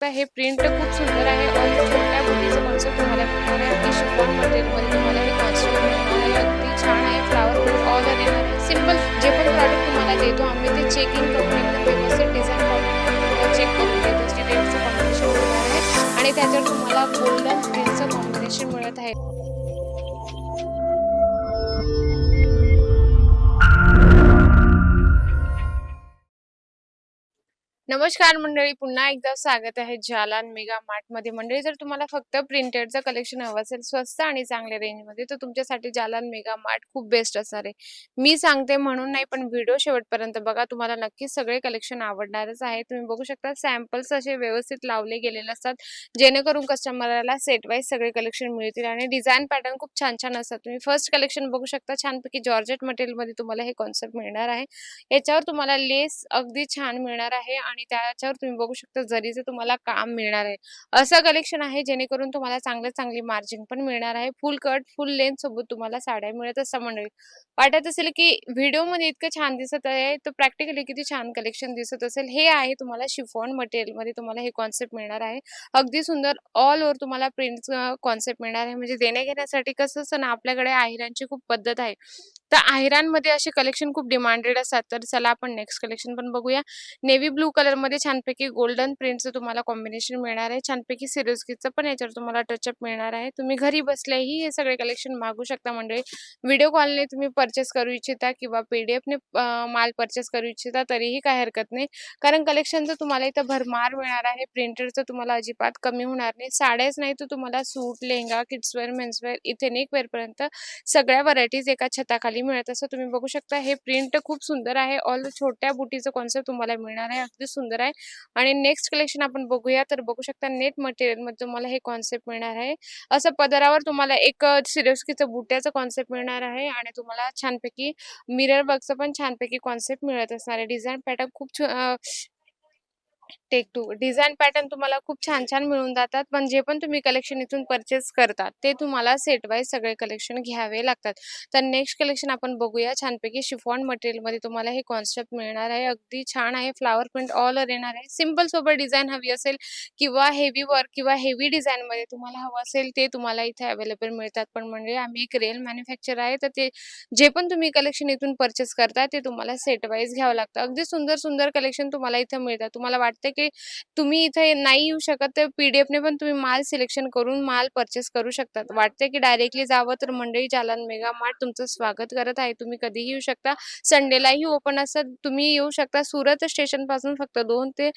शकता हे प्रिंट खूप सुंदर आहे आणि छोट्या बुटीचं कॉन्सेप्ट तुम्हाला भेटणार आहे अगदी शिफॉन मटेरियलमध्ये तुम्हाला हे कॉन्सेप्ट मिळणार आहे. अगदी छान आहे. फ्लावर प्रिंट ऑल येणार आहे सिंपल जे पण प्रॉडक्ट तुम्हाला देतो आम्ही ते चेकिंग करून एकदम व्यवस्थित डिझाईन करून चेक करून देतो रेटचं कॉम्बिनेशन मिळणार आहे. आणि त्याच्यावर तुम्हाला गोल्डन प्रिंटचं कॉम्बिनेशन मिळत आहे. नमस्कार मंडळी पुन्हा एकदा स्वागत आहे जालान मेगा मार्टमध्ये. मंडळी जर तुम्हाला फक्त प्रिंटेडचं कलेक्शन हवं असेल स्वस्त आणि चांगल्या रेंजमध्ये तर तुमच्यासाठी जालान मेगा मार्ट खूप बेस्ट असणार आहे. मी सांगते म्हणून नाही पण व्हिडिओ शेवटपर्यंत बघा तुम्हाला नक्कीच सगळे कलेक्शन आवडणारच आहे. तुम्ही बघू शकता सॅम्पल्स असे व्यवस्थित लावले गेलेले असतात जेणेकरून कस्टमरला सेट वाईज सगळे कलेक्शन मिळतील आणि डिझाईन पॅटर्न खूप छान छान असतात. तुम्ही फर्स्ट कलेक्शन बघू शकता छानपैकी जॉर्जेट मटेरियलमध्ये तुम्हाला हे कॉन्सेप्ट मिळणार आहे. याच्यावर तुम्हाला लेस अगदी छान मिळणार आहे आणि त्या याच्यावर तुम्ही बघू शकता जरीचं तुम्हाला काम मिळणार आहे. असं कलेक्शन आहे जेणेकरून तुम्हाला चांगलं चांगली मार्जिन पण मिळणार आहे. फुल कट फुल लेंथ सोबत तुम्हाला साड्या मिळत असं मंडळी. वाटत असेल की व्हिडिओमध्ये इतकं छान दिसत आहे तर प्रॅक्टिकली किती छान कलेक्शन दिसत असेल. हे आहे तुम्हाला शिफॉन मटेरियलमध्ये तुम्हाला हे कॉन्सेप्ट मिळणार आहे. अगदी सुंदर ऑल ओव्हर तुम्हाला प्रिंट कॉन्सेप्ट मिळणार आहे. म्हणजे देण्या घेण्यासाठी कसं असतं ना आपल्याकडे आहिरांची खूप पद्धत आहे. तर आहिरांमध्ये असे कलेक्शन खूप डिमांडेड असतात. तर चला आपण नेक्स्ट कलेक्शन पण बघूया. नेव्ही ब्लू कलरमध्ये छानपैकी गोल्डन प्रिंटचं तुम्हाला कॉम्बिनेशन मिळणार आहे. छानपैकी सिरोस्कीचं पण याच्यावर तुम्हाला टचअप मिळणार आहे. तुम्ही घरी बसल्याही हे सगळे कलेक्शन मागू शकता मंडळी. व्हिडिओ कॉलने तुम्ही परचेस करू इच्छिता किंवा पीडीएफने माल परचेस करू इच्छिता तरीही काही हरकत नाही. कारण कलेक्शनचं तुम्हाला इथं भरमार मिळणार आहे. प्रिंटेडचं तुम्हाला अजिबात कमी होणार नाही. साड्याच नाही तर तुम्हाला suit lehenga kidswear menswear ethnic वेअरपर्यंत सगळ्या व्हरायटीज एका छताखाली मिळत असं तुम्ही बघू शकता. हे प्रिंट खूप सुंदर आहे. ऑल छोट्या बुटीचं कॉन्सेप्ट तुम्हाला मिळणार आहे. अगदी सुंदर आहे. आणि नेक्स्ट कलेक्शन आपण बघूया. तर बघू शकता नेट मटेरियलमध्ये तुम्हाला हे कॉन्सेप्ट मिळणार आहे. असं पदरावर तुम्हाला एक सिरोस्कीचं बुट्याचं कॉन्सेप्ट मिळणार आहे. आणि तुम्हाला छानपैकी मिरर वर्कचं पण छानपैकी कॉन्सेप्ट मिळत असणार आहे. डिझाईन पॅटर्न खूप टेक टू डिझाईन पॅटर्न तुम्हाला खूप छान छान मिळून जातात पण जे पण तुम्ही कलेक्शन इथून परचेस करतात ते तुम्हाला सेट वाईज सगळे कलेक्शन घ्यावे लागतात. तर नेक्स्ट कलेक्शन आपण बघूया. छानपैकी शिफॉन मटेरियलमध्ये तुम्हाला हे कॉन्सेप्ट मिळणार आहे. अगदी छान आहे. फ्लावर प्रिंट ऑल ओव्हर येणार आहे. सिंपल सोबत डिझाईन हवी असेल किंवा हेवी वर्क किंवा हेवी डिझाईनमध्ये तुम्हाला हवं असेल ते तुम्हाला इथे अवेलेबल मिळतात. पण म्हणजे आम्ही एक रेल मॅन्युफॅक्चर आहे तर ते जे पण तुम्ही कलेक्शन इथून परचेस करता ते तुम्हाला सेट वाईज घ्यावं लागतं. अगदी सुंदर सुंदर कलेक्शन तुम्हाला इथे मिळतात. तुम्हाला वाटतं की तुम्ही इथे नाही येऊ शकत तर पीडीएफने पण तुम्ही माल सिलेक्शन करून माल परचेस करू शकतात. वाटते की डायरेक्टली जावं तर मंडळी जालन मेगा मार्ट तुमचं स्वागत करत आहे. तुम्ही कधीही येऊ शकता. संडेलाही ओपन असतात. तुम्ही येऊ शकता. सुरत स्टेशनपासून फक्त दोन ते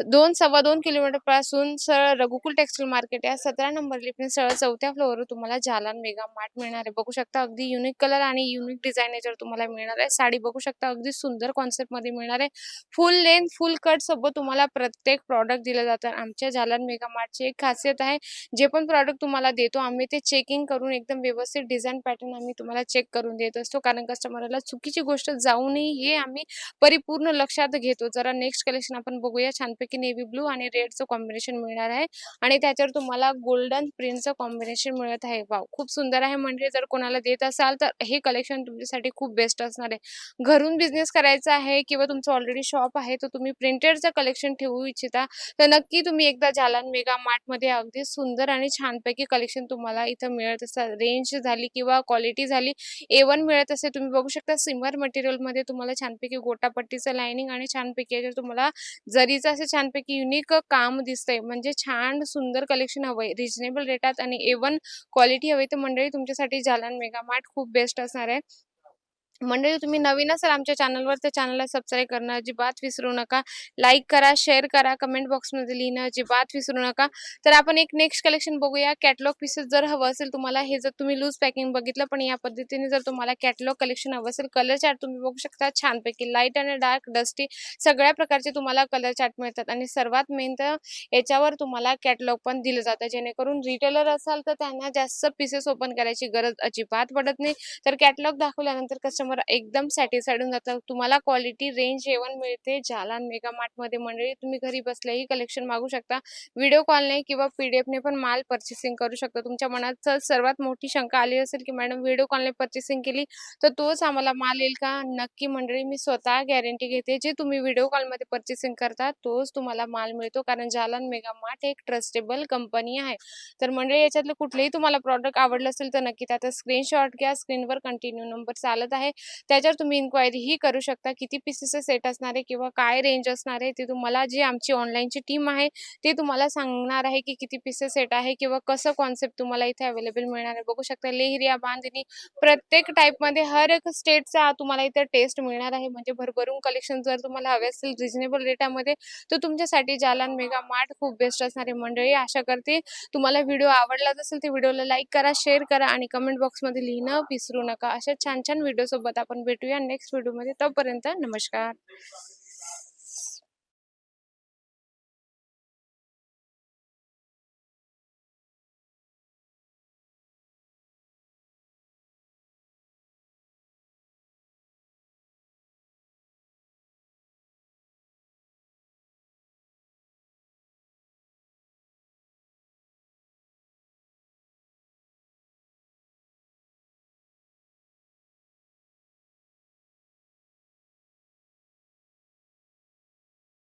दोन सव्वा दोन किलोमीटरपासून सरळ रघुकुल टेक्सटाईल मार्केट या सतरा नंबर लिफ्टने सरळ चौथ्या फ्लोअरवर तुम्हाला जालान मेगा मार्ट मिळणार आहे. बघू शकता अगदी युनिक कलर आणि युनिक डिझाईन याच्यावर तुम्हाला मिळणार आहे. साडी बघू शकता अगदी सुंदर कॉन्सेप्टमध्ये मिळणार आहे. फुल लेंथ फुल कट सोबत तुम्हाला प्रत्येक प्रॉडक्ट दिलं जातं. आमच्या जालान मेगा मार्टची एक खासियत आहे जे पण प्रॉडक्ट तुम्हाला देतो आम्ही ते चेकिंग करून एकदम व्यवस्थित डिझाईन पॅटर्न आम्ही तुम्हाला चेक करून देत असतो. कारण कस्टमरला चुकीची गोष्ट जाऊ नये हे आम्ही परिपूर्ण लक्षात घेतो. जरा नेक्स्ट कलेक्शन आपण बघूया. छानपैकी नेव्ही ब्लू आणि रेडचं कॉम्बिनेशन मिळणार आहे. आणि त्याच्यावर तुम्हाला गोल्डन प्रिंटचं कॉम्बिनेशन मिळत आहे. वाव खूप सुंदर आहे. म्हणजे जर कोणाला देत असाल तर हे कलेक्शन तुमच्यासाठी खूप बेस्ट असणार आहे. घरून बिझनेस करायचा आहे किंवा तुमचं ऑलरेडी शॉप आहे तर तुम्ही प्रिंटेडचं कलेक्शन ठेवू इच्छिता तर नक्की तुम्ही एकदा जालन मेगा मार्टमध्ये अगदी सुंदर आणि छानपैकी कलेक्शन तुम्हाला इथं मिळत असतात रेंज झाली किंवा क्वालिटी झाली ए वन मिळत असे तुम्ही बघू शकता सिमर मटेरियलमध्ये तुम्हाला छानपैकी गोटापट्टीचं लाइनिंग आणि छानपैकी याच्यावर तुम्हाला जरीचं असं छानपैकी युनिक काम दिसतंय. म्हणजे छान सुंदर कलेक्शन हवंय. रिजनेबल रेटात आणि ए वन क्वालिटी हवी तर मंडळी तुमच्यासाठी जालन मेगा मार्ट खूप बेस्ट असणार आहे. मंडळी तुम्ही नवीन असाल आमच्या चॅनलवर तर चॅनलला सबस्क्राईब करणं अजिबात विसरू नका. लाईक करा शेअर करा कमेंट बॉक्समध्ये लिहिणं अजिबात विसरू नका. तर आपण एक नेक्स्ट कलेक्शन बघूया. कॅटलॉग पीसेस जर हवं असेल तुम्हाला हे जर तुम्ही लूज पॅकिंग बघितलं पण या पद्धतीने जर तुम्हाला कॅटलॉग कलेक्शन हवं असेल कलर चार्ट तुम्ही बघू शकता. छानपैकी लाइट आणि डार्क डस्टी सगळ्या प्रकारचे तुम्हाला कलर चार्ट मिळतात. आणि सर्वात मेन तर याच्यावर तुम्हाला कॅटलॉग पण दिलं जातं. जेणेकरून रिटेलर असाल तर त्यांना जास्त पीसेस ओपन करायची गरज अजिबात पडत नाही. तर कॅटलॉग दाखवल्यानंतर कस्टमर कस्टमर एकदम सॅटिस्फाईड होऊन जातात. तुम्हाला क्वालिटी, रेंज जेवण मिळते जालान मेगा मार्टमध्ये मंडळी. तुम्ही घरी बसल्याही कलेक्शन मागू शकता. व्हिडिओ कॉलने किंवा पी-डी-एफने पण माल पर्चेसिंग करू शकता. तुमच्या मनात सर्वात मोठी शंका आली असेल, की मॅडम व्हिडिओ कॉलने पर्चेसिंग केली तर तोच आम्हाला माल येईल का? नक्की मंडळी मी स्वतः गॅरंटी घेते. जे तुम्ही व्हिडिओ कॉलमध्ये पर्चेसिंग करता तोच तुम्हाला माल मिळतो. कारण जालान मेगा मार्ट एक ट्रस्टेबल कंपनी आहे. तर मंडळी याच्यातलं कुठलंही तुम्हाला प्रॉडक्ट आवडलं असेल तर नक्की त्याचा स्क्रीनशॉट घ्या. स्क्रीनवर कंटिन्यू नंबर चालत आहे. त्याच्यावर तुम्ही इन्क्वायरीही करू शकता. किती पीसेसचं सेट असणार आहे किंवा काय रेंज असणार आहे ते तुम्हाला जी आमची ऑनलाईनची टीम आहे ते तुम्हाला सांगणार आहे, की किती पीसेस सेट आहे किंवा कसं कॉन्सेप्ट तुम्हाला इथे अवेलेबल मिळणार आहे. बघू शकता लेहरिया, बांधणी प्रत्येक टाईपमध्ये हर एक स्टेटचा तुम्हाला इथे टेस्ट मिळणार आहे. म्हणजे भरभरून कलेक्शन जर तुम्हाला हवे असेल रिजनेबल रेटामध्ये तर तुमच्यासाठी जालान मेगा मार्ट खूप बेस्ट असणारी मंडळी आशा करते तुम्हाला व्हिडिओ आवडलाच असेल तर व्हिडिओला लाईक करा, शेअर करा आणि कमेंट बॉक्समध्ये लिहिणं विसरू नका. अशा छान-छान व्हिडिओसोबत आपण भेटूया नेक्स्ट व्हिडिओमध्ये. तोपर्यंत नमस्कार.